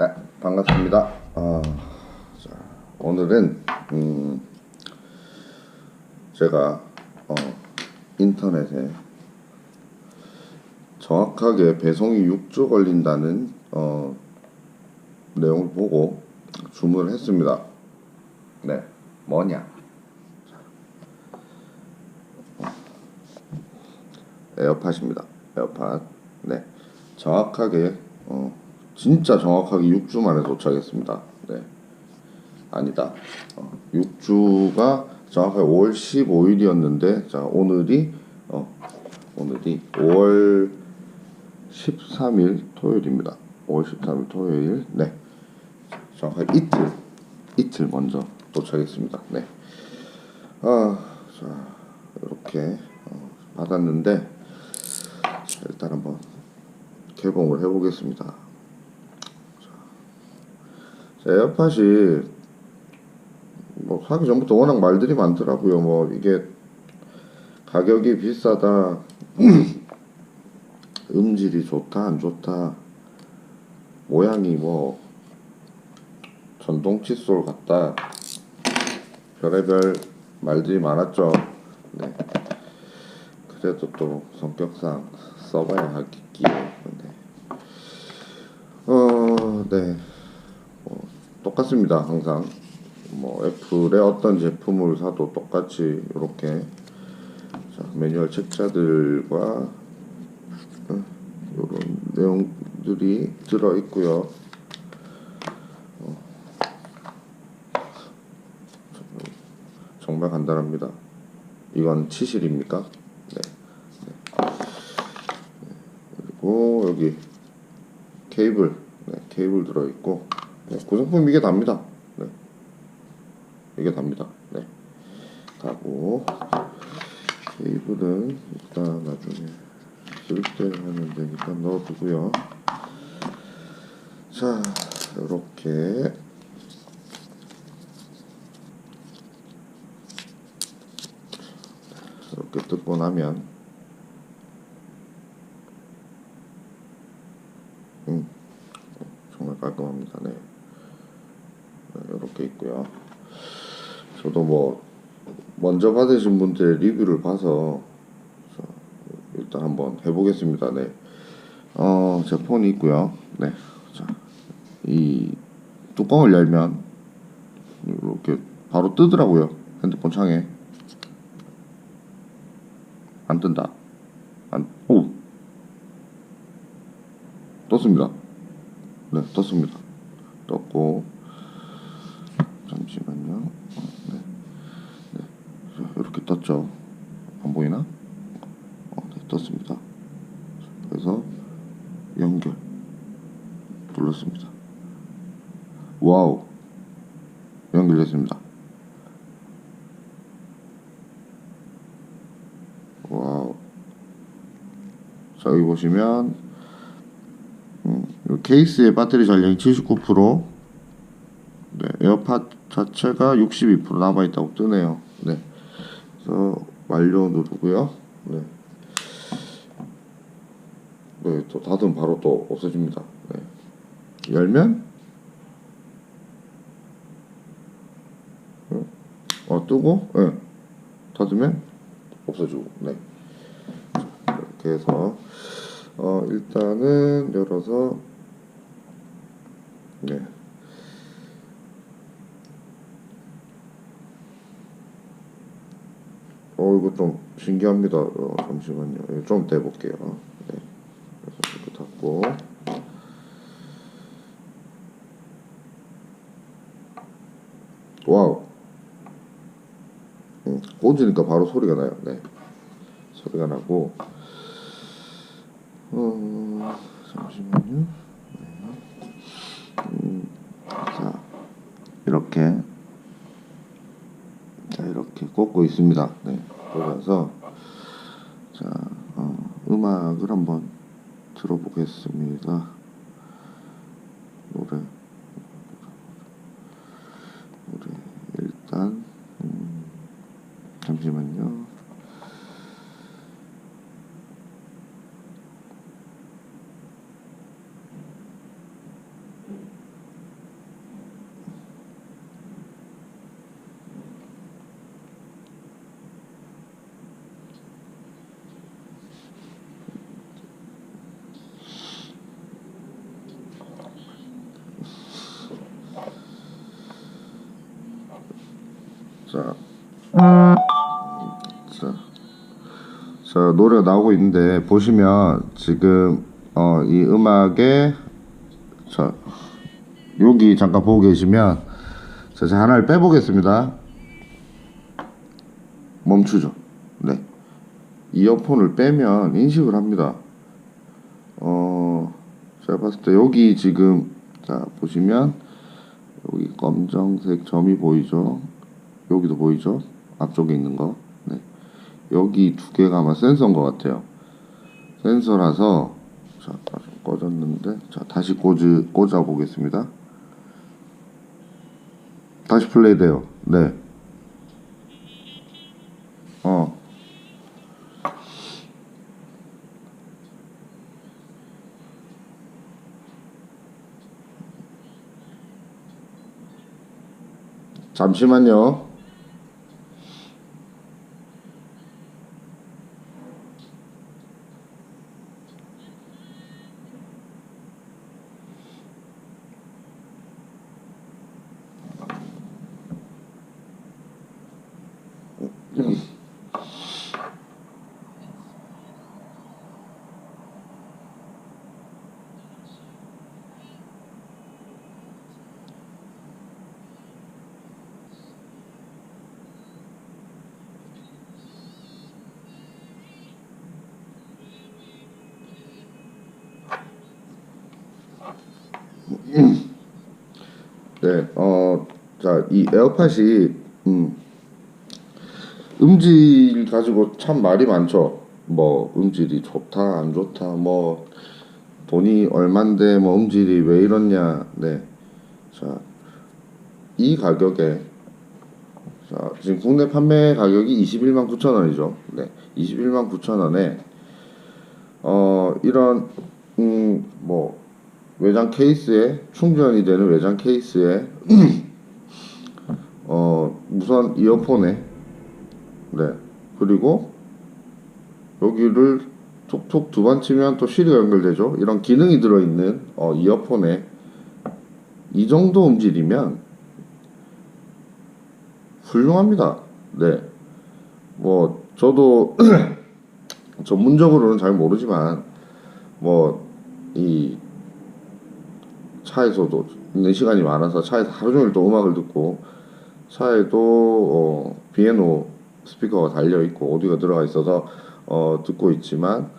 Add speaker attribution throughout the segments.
Speaker 1: 네, 반갑습니다. 아, 자, 오늘은 음, 제가 어, 인터넷에 정확하게 배송이 6주 걸린다는 어, 내용을 보고 주문을 했습니다. 네, 뭐냐? 에어팟입니다. 에어팟. 네, 정확하게 어, 진짜 정확하게 6주 만에 도착했습니다. 네, 아니다. 어, 6주가 정확하게 5월 15일이었는데 자 오늘이 어, 오늘이 5월 13일 토요일입니다. 5월 13일 토요일. 네. 정확하게 이틀 이틀 먼저 도착했습니다. 네. 아, 자 이렇게 어, 받았는데 자, 일단 한번 개봉을 해보겠습니다. 자, 에어팟이 뭐 사기 전부터 워낙 말들이 많더라고요. 뭐 이게 가격이 비싸다, 음질이 좋다 안 좋다, 모양이 뭐 전동 칫솔 같다, 별의별 말들이 많았죠. 네. 그래도 또 성격상 써봐야 하겠기에 네. 어, 네. 뭐, 똑같습니다. 항상 뭐 애플의 어떤 제품을 사도 똑같이 이렇게 자, 매뉴얼 책자들과 이런 내용들이 들어 있고요. 어, 정말 간단합니다. 이건 치실입니까? 네. 네. 그리고 여기 케이블, 네, 케이블 들어 있고 네, 구성품 이게 답니다. 네. 이게 답니다. 네. 가고 케이블은 일단 나중에 쓸 때 하면 되니까 넣어두고요. 자, 이렇게 이렇게 뜯고 나면 음, 정말 깔끔합니다. 네. 있고요. 저도 뭐 먼저 받으신 분들의 리뷰를 봐서 자, 일단 한번 해보겠습니다. 네. 어, 제 폰이 있고요. 네. 자, 이 뚜껑을 열면 이렇게 바로 뜨더라고요. 핸드폰 창에. 안 뜬다. 안, 오! 떴습니다. 네, 떴습니다. 떴고, 잠시만요. 어, 네. 네. 자, 이렇게 떴죠. 안 보이나? 어, 네, 떴습니다. 그래서, 연결. 눌렀습니다. 와우. 연결됐습니다. 와우. 자, 여기 보시면, 음, 요 케이스의 배터리 전량이 79%, 네, 에어팟 자체가 62% 남아있다고 뜨네요. 네. 그래서 완료 누르고요. 네. 네, 또 닫으면 바로 또 없어집니다. 네. 열면, 어, 뜨고, 예. 닫으면 없어지고, 네. 이렇게 해서, 어, 일단은 열어서, 네. 어, 이거 좀 신기합니다. 어, 잠시만요. 이거 좀 대볼게요. 네. 그래서 이렇게 닫고. 와우. 음, 꽂으니까 바로 소리가 나요. 네. 소리가 나고. 어, 잠시만요. 네. 음, 자, 이렇게. 자, 이렇게 꽂고 있습니다. 네. 꽂아서. 자, 어, 음악을 한번 들어보겠습니다. 노래. 노래. 일단, 음, 잠시만요. 자, 자, 자 노래가 나오고 있는데 보시면 지금 어, 이 음악에 자 여기 잠깐 보고 계시면 자, 제가 하나를 빼보겠습니다. 멈추죠. 네. 이어폰을 빼면 인식을 합니다. 어, 제가 봤을 때 여기 지금 자 보시면 여기 검정색 점이 보이죠? 여기도 보이죠? 앞쪽에 있는 거. 네. 여기 두 개가 아마 센서인 것 같아요. 센서라서 자, 좀 꺼졌는데 자 다시 꽂으, 꽂아 보겠습니다. 다시 플레이 돼요. 네. 어. 잠시만요. 네, 어, 자, 이 에어팟이, 음, 음질 가지고 참 말이 많죠. 뭐, 음질이 좋다, 안 좋다, 뭐, 돈이 얼만데, 뭐, 음질이 왜 이렇냐, 네. 자, 이 가격에, 자, 지금 국내 판매 가격이 21만 9천 원이죠. 네, 21만 9천 원에, 어, 이런, 음, 뭐, 외장 케이스에 충전이 되는 외장 케이스에 어 무선 이어폰에 네. 그리고 여기를 톡톡 두 번 치면 또 실이 연결되죠. 이런 기능이 들어있는 어, 이어폰에 이 정도 음질이면 훌륭합니다. 네뭐 저도 전문적으로는 잘 모르지만 뭐이 차에서도 있는 시간이 많아서 차에서 하루 종일 또 음악을 듣고 차에도 어, 비에노 스피커가 달려 있고 오디오가 들어가 있어서 어, 듣고 있지만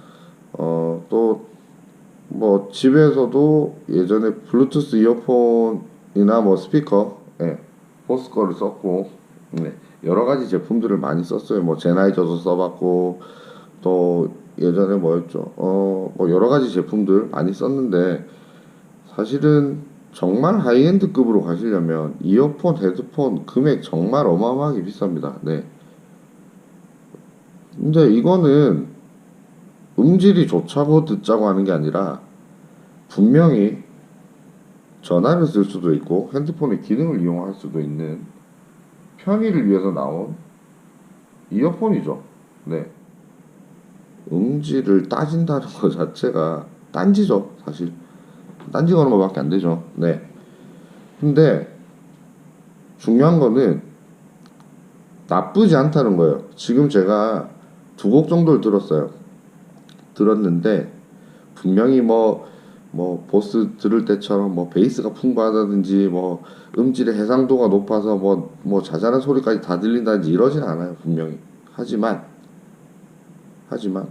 Speaker 1: 어, 또 뭐 집에서도 예전에 블루투스 이어폰이나 뭐 스피커 예, 보스 거를 썼고 네, 여러 가지 제품들을 많이 썼어요. 뭐 제나이저도 써봤고 또 예전에 뭐였죠? 어, 뭐 여러 가지 제품들 많이 썼는데 사실은 정말 하이엔드급으로 가시려면 이어폰, 헤드폰 금액 정말 어마어마하게 비쌉니다. 네. 근데 이거는 음질이 좋자고 듣자고 하는 게 아니라 분명히 전화를 쓸 수도 있고 핸드폰의 기능을 이용할 수도 있는 편의를 위해서 나온 이어폰이죠. 네. 음질을 따진다는 것 자체가 딴지죠, 사실. 딴지 거는 거밖에 안 되죠. 네. 근데 중요한 거는 나쁘지 않다는 거예요. 지금 제가 두 곡 정도를 들었어요. 들었는데 분명히 뭐, 뭐 보스 들을 때처럼 뭐 베이스가 풍부하다든지 뭐 음질의 해상도가 높아서 뭐, 뭐 자잘한 소리까지 다 들린다든지 이러진 않아요. 분명히. 하지만 하지만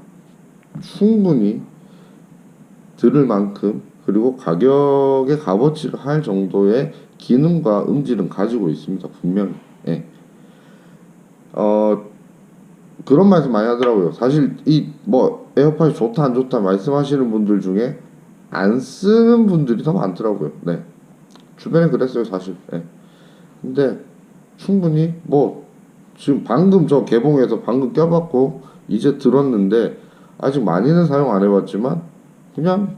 Speaker 1: 충분히 들을 만큼 그리고 가격에 값어치를 할 정도의 기능과 음질은 가지고 있습니다. 분명히. 예. 어, 그런 말씀 많이 하더라고요. 사실 이 뭐 에어팟이 좋다 안 좋다 말씀하시는 분들 중에 안 쓰는 분들이 더 많더라고요. 네. 주변에 그랬어요, 사실. 예. 근데 충분히 뭐 지금 방금 저 개봉해서 방금 껴봤고 이제 들었는데 아직 많이는 사용 안 해봤지만 그냥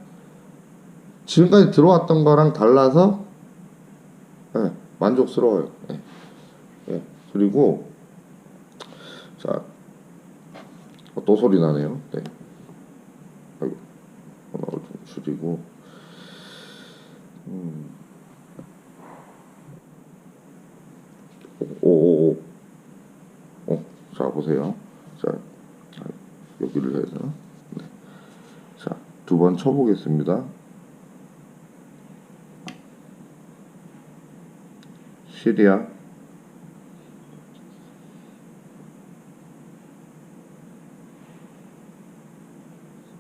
Speaker 1: 지금까지 들어왔던 거랑 달라서 예, 만족스러워요. 예. 예. 그리고 자, 어, 또 소리 나네요. 네. 음악을 좀 줄이고. 음. 오, 오, 오. 보세요. 자, 자, 여기를 해서 네. 자, 두 번 쳐보겠습니다. 시리아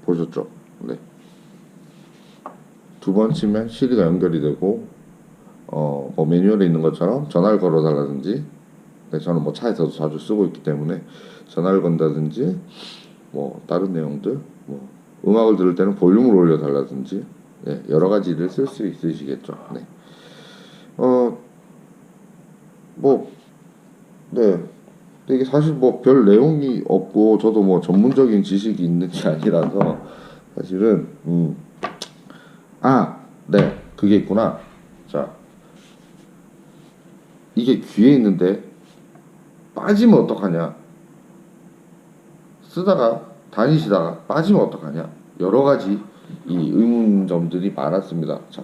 Speaker 1: 보셨죠? 네. 두 번 치면 시리가 연결이 되고 어, 뭐 매뉴얼에 있는 것처럼 전화를 걸어달라든지 네, 저는 뭐 차에서도 자주 쓰고 있기 때문에 전화를 건다든지 뭐 다른 내용들 뭐 음악을 들을 때는 볼륨을 올려달라든지 예, 여러 가지 를 쓸 수 있으시겠죠. 네. 어, 뭐, 네. 이게 사실 뭐 별 내용이 없고 저도 뭐 전문적인 지식이 있는 게 아니라서 사실은 음. 아, 네. 그게 있구나. 자. 이게 귀에 있는데 빠지면 어떡하냐? 쓰다가 다니시다가 빠지면 어떡하냐? 여러 가지 이 의문점들이 많았습니다. 자,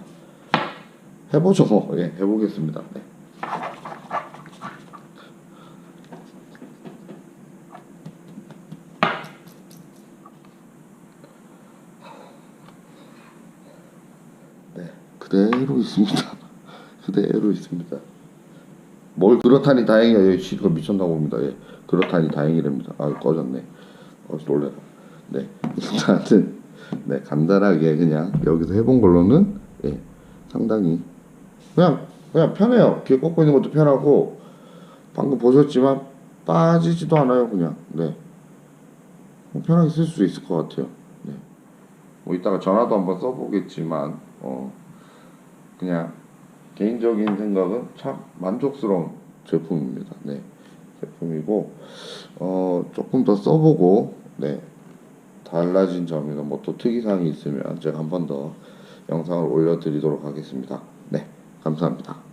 Speaker 1: 해보죠. 뭐. 예, 해보겠습니다. 네. 네, 그대로 있습니다. 그대로 있습니다. 뭘 그렇다니 다행이야. 얘 시리가 미쳤나 봅니다. 예. 그렇다니 다행이랍니다. 아 꺼졌네. 어 놀래라. 네. 일단은 네 간단하게 그냥 여기서 해본 걸로는 예 상당히 그냥 그냥 편해요. 귀에 꽂고 있는 것도 편하고 방금 보셨지만 빠지지도 않아요. 그냥 네. 뭐 편하게 쓸 수 있을 것 같아요. 네. 뭐 이따가 전화도 한번 써보겠지만 어 그냥 개인적인 생각은 참 만족스러운 제품입니다. 네. 제품이고 어 조금 더 써보고 네 달라진 점이나 뭐 또 특이사항이 있으면 제가 한 번 더 영상을 올려드리도록 하겠습니다. 네 감사합니다.